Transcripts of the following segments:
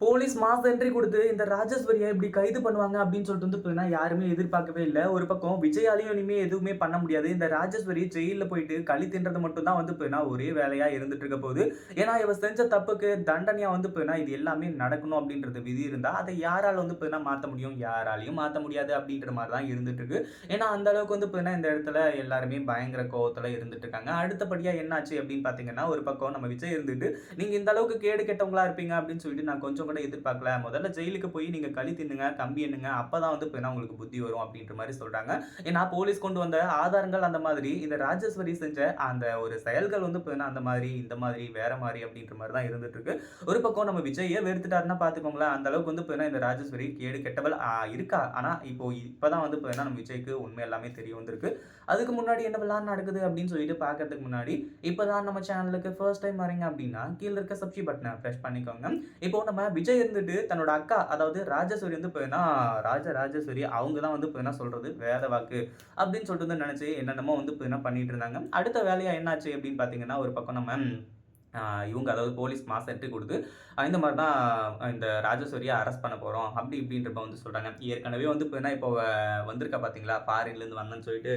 Police mass entry கொடுத்து இந்த ராஜேஸ்வரியை இப்படி கைது பண்ணுவாங்க அப்படின்னு சொல்லிட்டு வந்து பார்த்தீங்கன்னா யாருமே எதிர்பார்க்கவே இல்லை. ஒரு பக்கம் விஜயாலையும் இனிமே எதுவுமே பண்ண முடியாது. இந்த ராஜேஸ்வரி ஜெயிலில் போயிட்டு களி தின்றது மட்டும் தான் வந்து பார்த்தீங்கன்னா ஒரே வேலையா இருந்துட்டு இருக்க போகுது. ஏன்னா இவ செஞ்ச தப்புக்கு தண்டனையா வந்து போயினா இது எல்லாமே நடக்கணும் அப்படின்றது விதி இருந்தா அதை யாரால வந்து போயினா மாற்ற முடியும்? யாராலையும் மாற்ற முடியாது அப்படின்ற மாதிரி தான் இருந்துட்டு இருக்கு. ஏன்னா அந்த அளவுக்கு வந்து போயினா இந்த இடத்துல எல்லாருமே பயங்கர கோவத்துல இருந்துட்டு இருக்காங்க. அடுத்தபடியா என்னாச்சு அப்படின்னு பார்த்தீங்கன்னா ஒரு பக்கம் நம்ம விஜய் இருந்துட்டு நீங்க இந்த அளவுக்கு கேடு கெட்டவங்களா இருப்பீங்க அப்படின்னு சொல்லிட்டு நான் கொஞ்சம் கூட எதிர்பார்க்கல. முதல்ல ஜெயிலுக்கு போய் நீங்க களி தின்னுங்க கம்பி எண்ணுங்க அப்பதான் வந்து இப்போ உங்களுக்கு புத்தி வரும் அப்படின்ற மாதிரி சொல்றாங்க. ஏன்னா போலீஸ் கொண்டு வந்த ஆதாரங்கள் அந்த மாதிரி இந்த ராஜேஸ்வரி செஞ்ச அந்த ஒரு செயல்கள் வந்து இப்போ அந்த மாதிரி இந்த மாதிரி வேற மாதிரி அப்படின்ற மாதிரி தான் இருந்துட்டு இருக்கு ஒரு பக்கம் நம்ம விஜயை வெறுத்துட்டாருன்னா பாத்துக்கோங்களேன் அந்த அளவுக்கு வந்து இப்போ இந்த ராஜேஸ்வரி கேடு கெட்டவள் இருக்கா? ஆனா இப்போ இப்பதான் வந்து இப்போ நம்ம விஜய்க்கு உண்மை எல்லாமே தெரிய வந்திருக்கு. அதுக்கு முன்னாடி என்ன விளாட் நடக்குது அப்படின்னு சொல்லிட்டு பார்க்கறதுக்கு முன்னாடி இப்போதான் நம்ம சேனலுக்கு ஃபர்ஸ்ட் டைம் வரீங்க அப்படின்னா கீழே இருக்க சப்ஸ்கிரைப் பட்டனை ப்ரெஸ் பண்ணிக்கோங்க. இப்போ நம்ம விஜய் இருந்துட்டு தன்னோட அக்கா அதாவது ராஜேஸ்வரி வந்து போயின்னா ராஜ ராஜேஸ்வரி அவங்க தான் வந்து போயினா சொல்றது வேத வாக்கு அப்படின்னு சொல்லிட்டு வந்து நினச்சி என்னென்னமோ வந்து போயினா பண்ணிட்டு இருந்தாங்க. அடுத்த வேலையா என்னாச்சு அப்படின்னு பார்த்தீங்கன்னா ஒரு பக்கம் நம்ம இவங்க அதாவது போலீஸ் மாசெட்டு கொடுத்து இந்த மாதிரி தான் இந்த ராஜஸ்வரியை அரெஸ்ட் பண்ண போகிறோம் அப்படி இப்படின்றப்ப வந்து சொல்கிறாங்க ஏற்கனவே வந்து இப்போ என்ன இப்போ வந்திருக்கா பார்த்தீங்களா ஃபாரின்லேருந்து வந்தேன்னு சொல்லிட்டு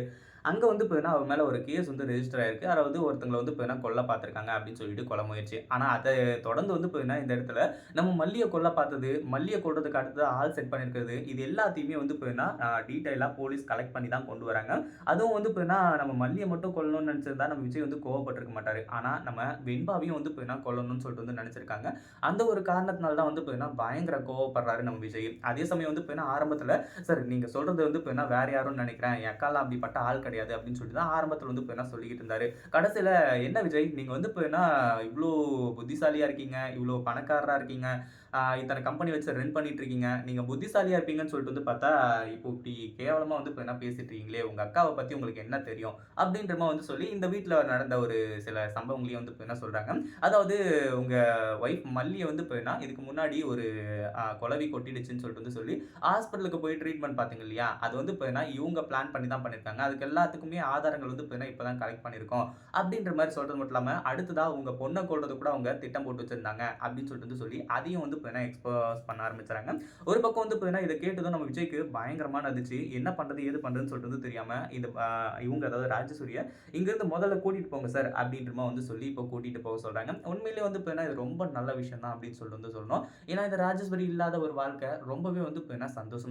அங்கே வந்து இப்போ அவர் மேலே ஒரு கேஸ் வந்து ரெஜிஸ்டர் ஆயிருக்கு. அதாவது ஒருத்தங்களை வந்து இப்போ கொல்ல பார்த்துருக்காங்க அப்படின்னு சொல்லிட்டு கொலை முயற்சி ஆனால் அதை தொடர்ந்து வந்து இப்போ இந்த இடத்துல நம்ம மல்லியை கொல்ல பார்த்தது மல்லியை கொள்றதுக்கு அடுத்தது ஆள் செட் பண்ணியிருக்கிறது இது எல்லாத்தையுமே வந்து போயினா டீட்டெயிலாக போலீஸ் கலெக்ட் பண்ணி தான் கொண்டு வராங்க. அதுவும் வந்து இப்போ என்ன நம்ம மல்லியை மட்டும் கொல்லணும்னு நினச்சிருந்தா நம்ம விஜய் வந்து கோவப்பட்டிருக்க மாட்டார். ஆனால் நம்ம வெண்பாவையும் வந்து போயினா கொல்லணும்னு சொல்லிட்டு வந்து நினச்சிருக்காங்க. அந்த ஒரு காரணத்தினால தான் வந்து போயினா பயங்கர கோவப்படுறாரு நம்ம விஜய். அதே சமயம் வந்து போயினா ஆரம்பத்தில் சார் நீங்கள் சொல்கிறது வந்து இப்போ என்ன யாரும் யாரும்னு நினைக்கிறேன். என் அப்படிப்பட்ட ஆள் கிடையாது. அப்படின்னு சொல்லிட்டு தான் ஆரம்பத்தில் வந்து இப்போ என்ன சொல்லிக்கிட்டு இருந்தாரு. கடைசியில் என்ன விஜய் நீங்கள் வந்து இப்போ என்ன இவ்வளோ புத்திசாலியாக இருக்கீங்க இவ்வளோ பணக்காரராக இருக்கீங்க இத்தனை கம்பெனி வச்சு ரன் பண்ணிட்டு இருக்கீங்க நீங்கள் புத்திசாலியாக இருப்பீங்கன்னு சொல்லிட்டு வந்து பார்த்தா இப்போ இப்படி கேவலமாக வந்து இப்போ என்ன பேசிட்டு இருக்கீங்களே உங்கள் அக்காவை பற்றி உங்களுக்கு என்ன தெரியும்? அப்படின்ற மாதிரி வந்து சொல்லி இந்த வீட்டில் நடந்த ஒரு சில சம்பவங்களையும் வந்து இப்போ என்ன சொல்கிறாங்க அதாவது உங்கள் ஒய்ஃப் மல்லியை வந்து இப்போ என்ன இதுக்கு முன்னாடி ஒரு குலவி கொட்டிடுச்சுன்னு சொல்லிட்டு வந்து சொல்லி ஹாஸ்பிட்டலுக்கு போய் ட்ரீட்மெண்ட் பார்த்தீங்க இல்லையா? அது வந்து இப்போ என்ன இவங்க பிளான் பண்ணி தான் பண்ணியிருக்காங்க அதுக்கெல்லாம் எல்லாத்துக்குமே ஆதாரங்கள் வந்து இப்போ என்ன இப்போ தான் கலெக்ட் பண்ணியிருக்கோம். அப்படின்ற மாதிரி சொல்கிறது மட்டும் இல்லாமல் அடுத்ததாக உங்கள் பொண்ணை கொள்றது கூட அவங்க திட்டம் போட்டு வச்சிருந்தாங்க அப்படின்னு சொல்லிட்டு வந்து சொல்லி அதையும் வந்து இப்போ என்ன எக்ஸ்போஸ் பண்ண ஆரம்பிச்சுறாங்க. ஒரு பக்கம் வந்து இப்போ என்ன இதை கேட்டதும் நம்ம விஜய்க்கு பயங்கரமாக இருந்துச்சு என்ன பண்ணுறது ஏது பண்ணுறதுன்னு சொல்லிட்டு வந்து தெரியாமல் இந்த இவங்க அதாவது ராஜசூரிய இங்கேருந்து முதல்ல கூட்டிகிட்டு போங்க சார் அப்படின்ற மாதிரி வந்து சொல்லி இப்போ கூட்டிகிட்டு போக சொல்கிறாங்க உண்மையிலேயே வந்து இப்போ என்ன இது ரொம்ப நல்ல விஷயம் தான் அப்படின்னு சொல்லிட்டு வந்து சொல்லணும். ஏன்னா இந்த ராஜேஸ்வரி இல்லாத ஒரு வாழ்க்கை ரொம்பவே வந்து இப்போ என்ன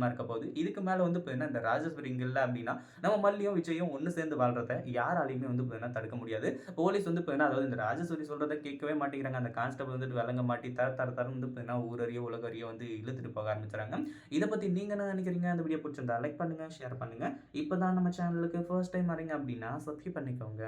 இருக்க போகுது. இதுக்கு மேலே வந்து இப்போ என்ன இந்த ராஜேஸ்வரி இங்கே இல்லை அப்படின்னா நம்ம மல்லியும் விஜய் விஜயும் ஒன்று சேர்ந்து வாழ்றத யாராலையுமே வந்து பார்த்தீங்கன்னா தடுக்க முடியாது. போலீஸ் வந்து பார்த்தீங்கன்னா அதாவது இந்த ராஜசூரி சொல்கிறத கேட்கவே மாட்டேங்கிறாங்க. அந்த கான்ஸ்டபிள் வந்துட்டு விளங்க மாட்டி தர தர தரம் வந்து பார்த்தீங்கன்னா ஊரறிய உலகறிய வந்து இழுத்துட்டு போக ஆரம்பிச்சுறாங்க. இதை பற்றி நீங்கள் என்ன நினைக்கிறீங்க? அந்த வீடியோ பிடிச்சிருந்தா லைக் பண்ணுங்கள் ஷேர் பண்ணுங்கள் இப்போ தான் நம்ம சேனலுக்கு ஃபர்ஸ்ட் டைம் வரீங்க அப்படின்னா சப்ஸ்கிரைப் பண்ணிக்கோங்க.